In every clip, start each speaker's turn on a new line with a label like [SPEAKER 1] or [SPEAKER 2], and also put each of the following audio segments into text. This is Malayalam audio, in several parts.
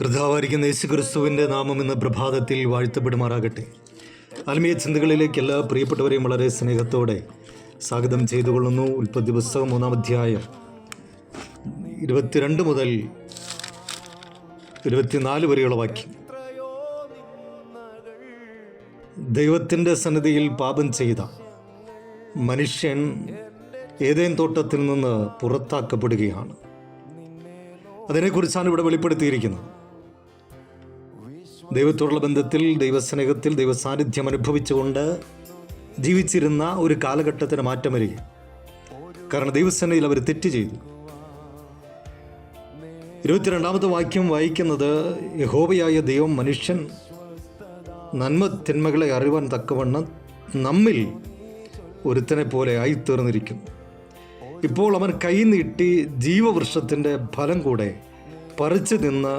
[SPEAKER 1] കൃതാവായിരിക്കുന്ന യേശു ക്രിസ്തുവിന്റെ നാമം ഇന്ന് പ്രഭാതത്തിൽ വാഴ്ത്തപ്പെടുമാറാകട്ടെ. ആത്മീയ ചിന്തകളിലേക്ക് എല്ലാ പ്രിയപ്പെട്ടവരെയും വളരെ സ്നേഹത്തോടെ സ്വാഗതം ചെയ്തുകൊള്ളുന്നു. ഉൽപ്പത്തി പുസ്തകം മൂന്നാം അധ്യായം ഇരുപത്തിരണ്ട് മുതൽ ഇരുപത്തിനാല് വരെയുള്ള വാക്യം. ദൈവത്തിന്റെ സന്നിധിയിൽ പാപം ചെയ്ത മനുഷ്യൻ ഏതേൻ തോട്ടത്തിൽ നിന്ന് പുറത്താക്കപ്പെടുകയാണ്. അതിനെക്കുറിച്ചാണ് ഇവിടെ വെളിപ്പെടുത്തിയിരിക്കുന്നത്. ദൈവത്തോടുള്ള ബന്ധത്തിൽ ദൈവസ്നേഹത്തിൽ ദൈവസാന്നിധ്യം അനുഭവിച്ചുകൊണ്ട് ജീവിച്ചിരുന്ന ഒരു കാലഘട്ടത്തിന് മാറ്റം വരിക കാരണം ദൈവസേനയിൽ അവർ തെറ്റ് ചെയ്തു. ഇരുപത്തിരണ്ടാമത്തെ വാക്യം വായിക്കുന്നത് യഹോബയായ ദൈവം മനുഷ്യൻ നന്മ തിന്മകളെ അറിവാൻ തക്കവണ്ണം നമ്മിൽ ഒരുത്തനെ പോലെ ആയിത്തീർന്നിരിക്കുന്നു. ഇപ്പോൾ അവൻ കൈ നീട്ടി ജീവവൃക്ഷത്തിന്റെ ഫലം കൂടെ പറിച്ചു നിന്ന്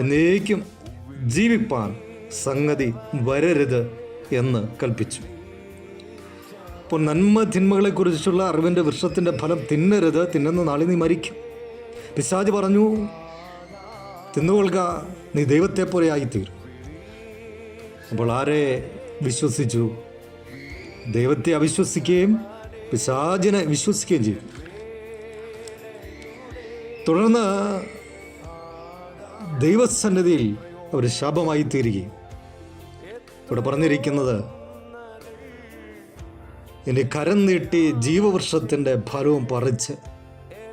[SPEAKER 1] എന്നേക്കും ജീവിപ്പാൻ സംഗതി വരരുത് എന്ന് കൽപ്പിച്ചു. അപ്പോൾ നന്മ തിന്മകളെക്കുറിച്ചുള്ള അറിവിന്റെ വൃക്ഷത്തിന്റെ ഫലം തിന്നരുത് തിന്നുന്ന നാളെ നീ മരിക്കും. പിശാജ് പറഞ്ഞു തിന്നുകൊള്ളുക നീ ദൈവത്തെ പോലെ ആയിത്തീരും. അപ്പോൾ ആരെ വിശ്വസിച്ചു? ദൈവത്തെ അവിശ്വസിക്കുകയും പിശാജിനെ വിശ്വസിക്കുകയും ചെയ്തു. തുടർന്ന് ദൈവസന്നിധിയിൽ അവർ ശാപമായി തീരുകയും. ഇവിടെ പറഞ്ഞിരിക്കുന്നത് ഇനി കരം നീട്ടി ജീവവൃക്ഷത്തിന്റെ ഫലവും പറിച്ച്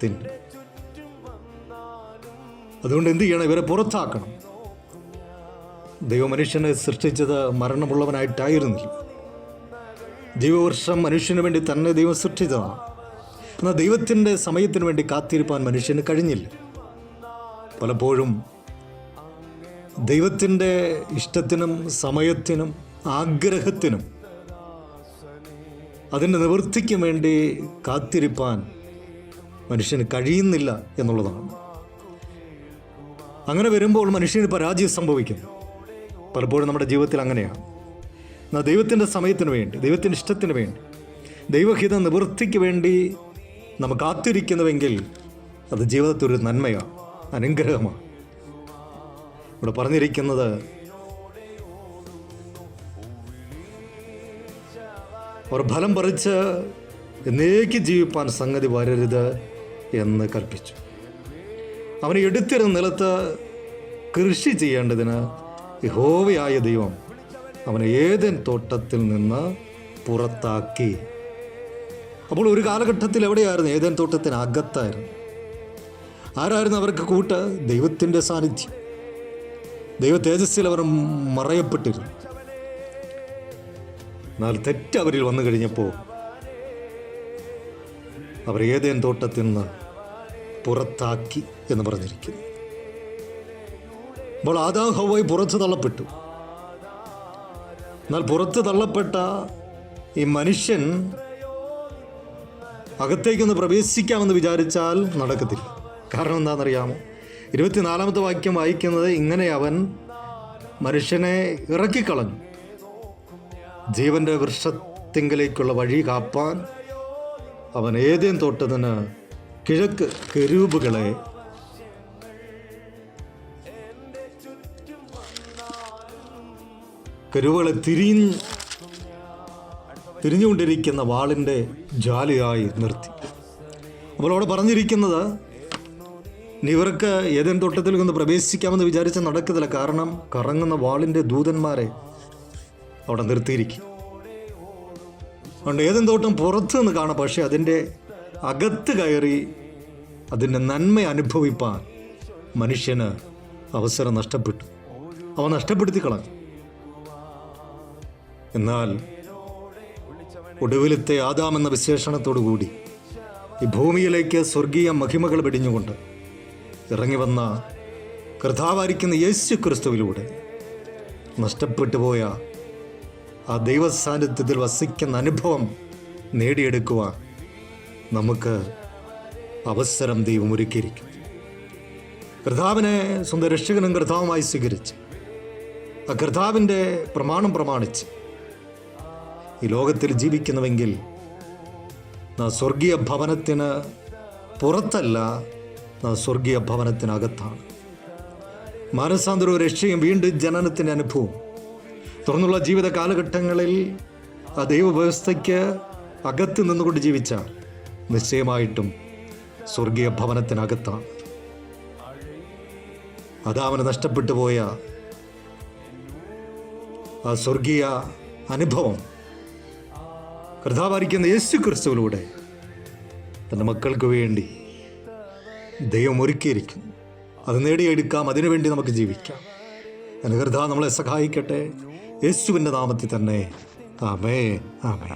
[SPEAKER 1] തിന്നു. അതുകൊണ്ട് എന്ത് ചെയ്യണം? ഇവരെ പുറത്താക്കണം. ദൈവമനുഷ്യനെ സൃഷ്ടിച്ചത് മരണമുള്ളവനായിട്ടായിരുന്നില്ല. ജീവവർഷം മനുഷ്യന് വേണ്ടി തന്നെ ദൈവം സൃഷ്ടിച്ചതാണ്. എന്നാൽ ദൈവത്തിന്റെ സമയത്തിന് വേണ്ടി കാത്തിരിപ്പാൻ മനുഷ്യന് കഴിഞ്ഞില്ല. പലപ്പോഴും ദൈവത്തിന്റെ ഇഷ്ടത്തിനും സമയത്തിനും ആഗ്രഹത്തിനും അതിന്റെ നിവൃത്തിക്ക് വേണ്ടി കാത്തിരിപ്പാൻ മനുഷ്യന് കഴിയുന്നില്ല എന്നുള്ളതാണ്. അങ്ങനെ വരുമ്പോൾ മനുഷ്യന് പരാജയം സംഭവിക്കും പലപ്പോഴും നമ്മുടെ ജീവിതത്തിൽ അങ്ങനെയാണ്. എന്നാൽ ദൈവത്തിന്റെ സമയത്തിന് വേണ്ടി ദൈവത്തിന്റെ ഇഷ്ടത്തിന് വേണ്ടി ദൈവഹിത നിവൃത്തിക്ക് വേണ്ടി നമ്മൾ കാത്തിരിക്കുന്നുവെങ്കിൽ അത് ജീവിതത്തിൽ ഒരു നന്മയാണ് അനുഗ്രഹമാണ്. ഇവിടെ പറഞ്ഞിരിക്കുന്നത്. അവർ ഫലം പറിച്ച് എന്നേക്ക് ജീവിപ്പാൻ സംഗതി വരരുത് എന്ന് കൽപ്പിച്ചു. അവനെ എടുത്തിരുന്ന നിലത്ത് കൃഷി ചെയ്യേണ്ടതിന് യഹോവയായ ദൈവം അവനെ ഏതൻ തോട്ടത്തിൽ നിന്ന് പുറത്താക്കി. അപ്പോൾ ഒരു കാലഘട്ടത്തിൽ എവിടെയായിരുന്നു ഏതൻ തോട്ടത്തിന് അകത്തായിരുന്നു? ആരായിരുന്നു അവർക്ക് കൂട്ട്? ദൈവത്തിന്റെ സാന്നിധ്യം. ദൈവ തേജസ്സിൽ അവർ മറയപ്പെട്ടിരുന്നു. എന്നാൽ തെറ്റ് അവരിൽ വന്നു കഴിഞ്ഞപ്പോൾ അവർ ഏതേൻ തോട്ടത്തിൽ നിന്ന് പുറത്താക്കി എന്ന് പറഞ്ഞിരിക്കുന്നു. അപ്പോൾ ആദാ ഹവായി പുറത്ത് തള്ളപ്പെട്ടു. എന്നാൽ പുറത്ത് തള്ളപ്പെട്ട ഈ മനുഷ്യൻ അകത്തേക്കൊന്ന് പ്രവേശിക്കാമെന്ന് വിചാരിച്ചാൽ നടക്കത്തില്ല. കാരണം എന്താണെന്നറിയാമോ? ഇരുപത്തിനാലാമത്തെ വാക്യം വായിക്കുന്നത് ഇങ്ങനെ അവൻ മനുഷ്യനെ ഇറക്കിക്കളഞ്ഞു. ജീവന്റെ വൃക്ഷത്തിങ്കിലേക്കുള്ള വഴി കാപ്പാൻ അവൻ ഏതേം തോട്ടത്തിന് കിഴക്ക് കെരൂബുകളെ കരുവുകളെ തിരിഞ്ഞ് തിരിഞ്ഞുകൊണ്ടിരിക്കുന്ന വാളിന്റെ ജാലിയായി നിർത്തി. അപ്പോൾ അവിടെ പറഞ്ഞിരിക്കുന്നത് ഇവർക്ക് ഏതൻ തോട്ടത്തിൽ ഒന്ന് പ്രവേശിക്കാമെന്ന് വിചാരിച്ച് നടക്കത്തില്ല. കാരണം കറങ്ങുന്ന വാളിന്റെ ദൂതന്മാരെ അവിടെ നിർത്തിയിരിക്കും. അതുകൊണ്ട് ഏതൻ തോട്ടം പുറത്ത് നിന്ന് കാണാം. പക്ഷേ അതിന്റെ അകത്ത് കയറി അതിന്റെ നന്മ അനുഭവിപ്പാൻ മനുഷ്യന് അവസരം നഷ്ടപ്പെട്ടു. അവ നഷ്ടപ്പെടുത്തി കളഞ്ഞു എന്നാൽ ഒടുവിലത്തെ ആദാം എന്ന വിശേഷണത്തോടു കൂടി ഈ ഭൂമിയിലേക്ക് സ്വർഗീയ മഹിമകൾ വെടിഞ്ഞുകൊണ്ട് ഇറങ്ങി വന്ന കർത്താവായിരിക്കുന്ന യേശു ക്രിസ്തുവിലൂടെ നഷ്ടപ്പെട്ടു പോയ ആ ദൈവ സാന്നിധ്യത്തിൽ വസിക്കുന്ന അനുഭവം നേടിയെടുക്കുവാൻ നമുക്ക് അവസരം ദൈവം ഒരുക്കിയിരിക്കും കർത്താവിനെ സ്വന്തം രക്ഷകനും കർത്താവുമായി സ്വീകരിച്ച് ആ കർത്താവിന്റെ പ്രമാണം പ്രമാണിച്ച് ഈ ലോകത്തിൽ ജീവിക്കുന്നുവെങ്കിൽ നാം സ്വർഗീയ ഭവനത്തിന് പുറത്തല്ല സ്വർഗീയ ഭവനത്തിനകത്താണ്. മാനസാന്തരവും രക്ഷയും വീണ്ടും ജനനത്തിന്റെ അനുഭവം. തുടർന്നുള്ള ജീവിത കാലഘട്ടങ്ങളിൽ ആ ദൈവവ്യവസ്ഥയ്ക്ക് അകത്ത് നിന്നുകൊണ്ട് ജീവിച്ച നിശ്ചയമായിട്ടും സ്വർഗീയ ഭവനത്തിനകത്താണ്. അതാവന് നഷ്ടപ്പെട്ടു പോയ ആ സ്വർഗീയ അനുഭവം കർത്താവായിരിക്കുന്ന യേശു ക്രിസ്തുവിലൂടെ തന്റെ മക്കൾക്ക് വേണ്ടി ദൈവം ഒരുക്കിയിരിക്കുന്നു. അത് നേടിയെടുക്കാം അതിനുവേണ്ടി നമുക്ക് ജീവിക്കാം. അനുകൃത നമ്മളെ സഹായിക്കട്ടെ. യേശുവിന്റെ നാമത്തിൽ തന്നെ. ആമേ ആമേ